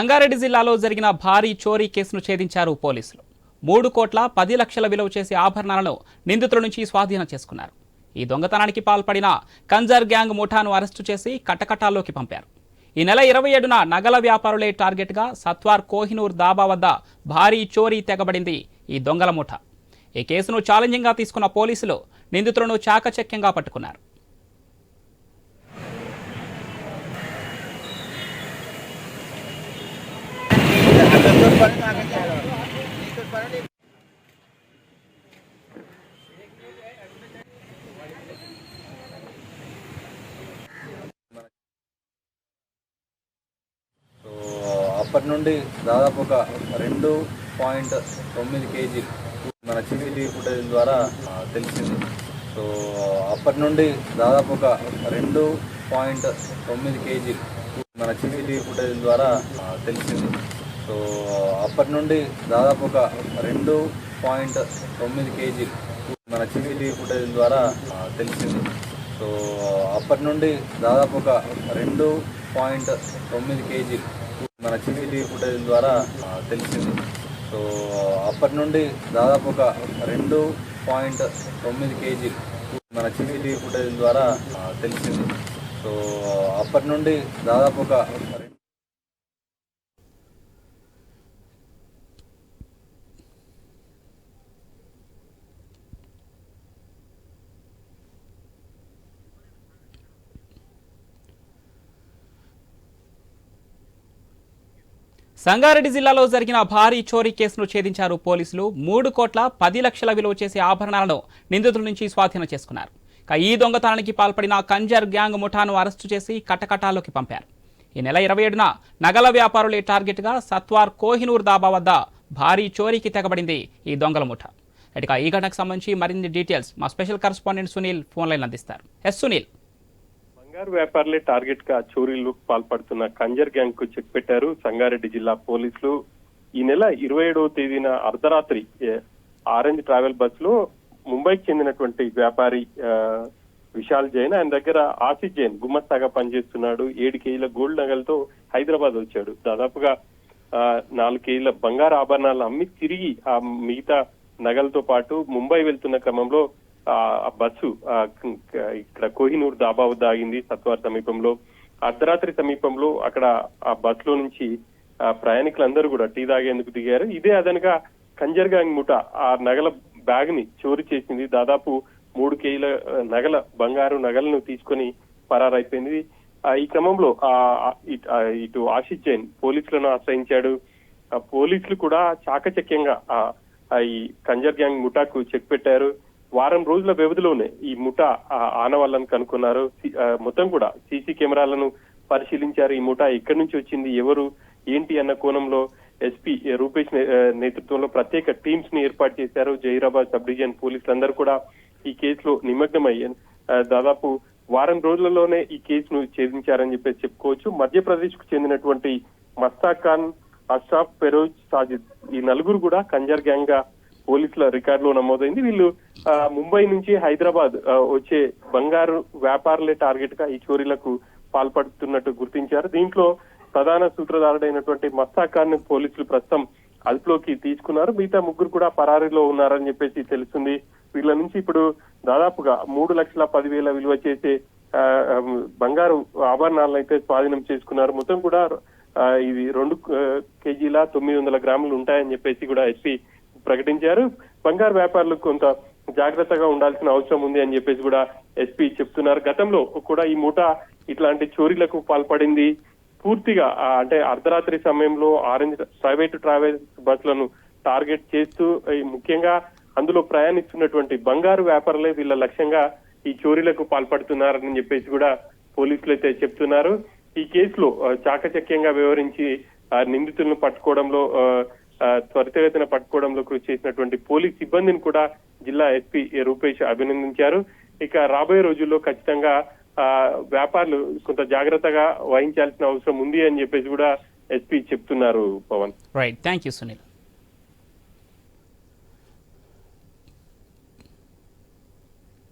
రంగారెడ్డి జిల్లాలో జరిగిన భారీ చోరీ కేసును ఛేదించారు పోలీసులు. మూడు కోట్ల పది లక్షల విలువ చేసే ఆభరణాలను నిందితుల నుంచి స్వాధీనం చేసుకున్నారు. ఈ దొంగతనానికి పాల్పడిన కంజర్ గ్యాంగ్ ముఠాను అరెస్టు చేసి కటకటాల్లోకి పంపారు. ఈ నెల ఇరవై ఏడున నగల వ్యాపారులే టార్గెట్గా సత్వార్ కోహినూర్ దాబా వద్ద భారీ చోరీ తెగబడింది ఈ దొంగల ముఠ. ఈ కేసును ఛాలెంజింగ్గా తీసుకున్న పోలీసులు నిందితులను చాకచక్యంగా పట్టుకున్నారు. అప్పటి నుండి దాదాపు ఒక రెండు పాయింట్ తొమ్మిది కేజీ మన సీసీటీవీ ఫుటేజ్ ద్వారా తెలిసింది. సో అప్పటి నుండి దాదాపు ఒక రెండు పాయింట్ తొమ్మిది కేజీ మన సీసీటీవీ ఫుటేజ్ ద్వారా తెలిసింది. సో అప్పటి నుండి దాదాపు ఒక రెండు పాయింట్ తొమ్మిది కేజీ మన సీసీటీవీ ఫుటేజ్ ద్వారా తెలిసింది. సో అప్పటి నుండి దాదాపు ఒక రెండు పాయింట్ తొమ్మిది కేజీ మన సీసీటీవీ ఫుటేజ్ ద్వారా తెలిసింది. సో అప్పటి నుండి దాదాపు ఒక రెండు పాయింట్ తొమ్మిది కేజీ మన సీసీటీవీ ఫుటేజ్ ద్వారా తెలిసింది. సో అప్పటి నుండి దాదాపు ఒక సంగారెడ్డి జిల్లాలో జరిగిన భారీ చోరీ కేసును ఛేదించారు పోలీసులు. మూడు కోట్ల పది లక్షల విలువ చేసే ఆభరణాలను నిందితుల నుంచి స్వాధీనం చేసుకున్నారు. ఈ దొంగతనానికి పాల్పడిన కంజర్ గ్యాంగ్ ముఠాను అరెస్టు చేసి కటకటాల్లోకి పంపారు. ఈ నెల ఇరవై ఏడున నగల వ్యాపారులే టార్గెట్గా సత్వార్ కోహినూర్ దాబా వద్ద భారీ చోరీకి తెగబడింది ఈ దొంగల ముఠ. ఇటుక ఈ ఘటనకు సంబంధించి మరిన్ని డీటెయిల్స్ మా స్పెషల్ కరస్పాండెంట్ సునీల్ ఫోన్లైన్ అందిస్తారు. ఎస్ సునీల్. బంగారు వ్యాపారులే టార్గెట్గా చోరీలకు పాల్పడుతున్న కంజర్ గ్యాంగ్కు చెక్ పెట్టారు. సంగారెడ్డి జిల్లా పోలీసులు. ఈ నెల ఇరవై ఏడవ తేదీన అర్ధరాత్రి ఆరెంజ్ ట్రావెల్ బస్లో ముంబైకి చెందినటువంటి వ్యాపారి విశాల్ జైన్ ఆయన దగ్గర ఆసిఫ్ జైన్ గుమ్మస్తాగా పనిచేస్తున్నాడు. ఏడు కేజీల గోల్డ్ నగలతో హైదరాబాద్ వచ్చాడు. దాదాపుగా ఆ, నాలుగు కేజీల బంగారు ఆభరణాలు అమ్మి తిరిగి ఆ మిగతా నగలతో పాటు ముంబై వెళ్తున్న క్రమంలో బస్సు ఆ, బస్సు ఇక్కడ కోహినూర్ దాబా వద్ద ఆగింది సత్వార్ సమీపంలో. అర్ధరాత్రి సమీపంలో అక్కడ ఆ బస్సులో నుంచి ఆ, ప్రయాణికులందరూ కూడా టీ తాగేందుకు దిగారు. ఇదే అదనగా కంజర్ గ్యాంగ్ ముఠ ఆ నగల బ్యాగ్ని చోరీ చేసింది. దాదాపు మూడు కేజీల నగల బంగారు నగలను తీసుకొని పరారైపోయింది. ఆ, ఈ క్రమంలో ఆ, ఇటు ఆశిష్ జైన్ పోలీసులను ఆశ్రయించాడు. ఆ పోలీసులు కూడా చాకచక్యంగా ఆ ఈ కంజర్ గ్యాంగ్ ముఠాకు చెక్ పెట్టారు. వారం రోజుల వ్యవధిలోనే ఈ ముఠా ఆనవాళ్ళని కనుక్కున్నారు. మొత్తం కూడా సీసీ కెమెరాలను పరిశీలించారు. ఈ ముఠా ఎక్కడి నుంచి వచ్చింది ఎవరు ఏంటి అన్న కోణంలో ఎస్పీ రూపేష్ నేతృత్వంలో ప్రత్యేక టీమ్స్ని ఏర్పాటు చేశారు. జహీరాబాద్ సబ్ డివిజన్ పోలీసులందరూ కూడా ఈ కేసులో నిమగ్నమయ్యారు. దాదాపు వారం రోజులలోనే ఈ కేసును ఛేదించారని చెప్పేసి చెప్పుకోవచ్చు. మధ్యప్రదేశ్కు చెందినటువంటి మస్తా ఖాన్ అషాఫ్ ఫెరోజ్ సాజిద్ ఈ నలుగురు కూడా కంజర్ గ్యాంగ్గా పోలీసుల రికార్డులో నమోదైంది. వీళ్ళు ఆ, ముంబై నుంచి హైదరాబాద్ వచ్చే బంగారు వ్యాపారులే టార్గెట్గా ఈ చోరీలకు పాల్పడుతున్నట్టు గుర్తించారు. దీంట్లో ప్రధాన సూత్రధారుడైనటువంటి మస్తాఖాన్ పోలీసులు ప్రస్తుతం అదుపులోకి తీసుకున్నారు. మిగతా ముగ్గురు కూడా పరారీలో ఉన్నారని చెప్పేసి తెలుస్తుంది. వీళ్ళ నుంచి ఇప్పుడు దాదాపుగా మూడు లక్షల పదివేల విలువ చేసే ఆ, బంగారు ఆభరణాలను అయితే స్వాధీనం చేసుకున్నారు. మొత్తం కూడా ఇది రెండు కేజీల తొమ్మిది వందల గ్రాములు ఉంటాయని చెప్పేసి కూడా ఎస్పీ ప్రకటించారు. బంగారు వ్యాపారులకు కొంత జాగ్రత్తగా ఉండాల్సిన అవసరం ఉంది అని చెప్పేసి కూడా ఎస్పీ చెప్తున్నారు. గతంలో కూడా ఈ మూట ఇట్లాంటి చోరీలకు పాల్పడింది. పూర్తిగా అంటే అర్ధరాత్రి సమయంలో ఆరెంజ్ ప్రైవేట్ ట్రావెల్స్ బస్సులను టార్గెట్ చేస్తూ ముఖ్యంగా అందులో ప్రయాణిస్తున్నటువంటి బంగారు వ్యాపారులే వీళ్ళ లక్ష్యంగా ఈ చోరీలకు పాల్పడుతున్నారని చెప్పేసి కూడా పోలీసులు అయితే చెప్తున్నారు. ఈ కేసులో చాకచక్యంగా వ్యవహరించి ఆ, నిందితులను పట్టుకోవడంలో ఆ, త్వరితగతిన పట్టుకోవడంలో కృషి చేసినటువంటి పోలీస్ సిబ్బందిని కూడా జిల్లా ఎస్పీ రూపేష్ అభినందించారు. ఇక రాబోయే రోజుల్లో ఖచ్చితంగా ఆ, వ్యాపారులు కొంత జాగ్రత్తగా వహించాల్సిన అవసరం ఉంది అని చెప్పేసి కూడా ఎస్పీ చెప్తున్నారు Pavan. Right thank you Sunil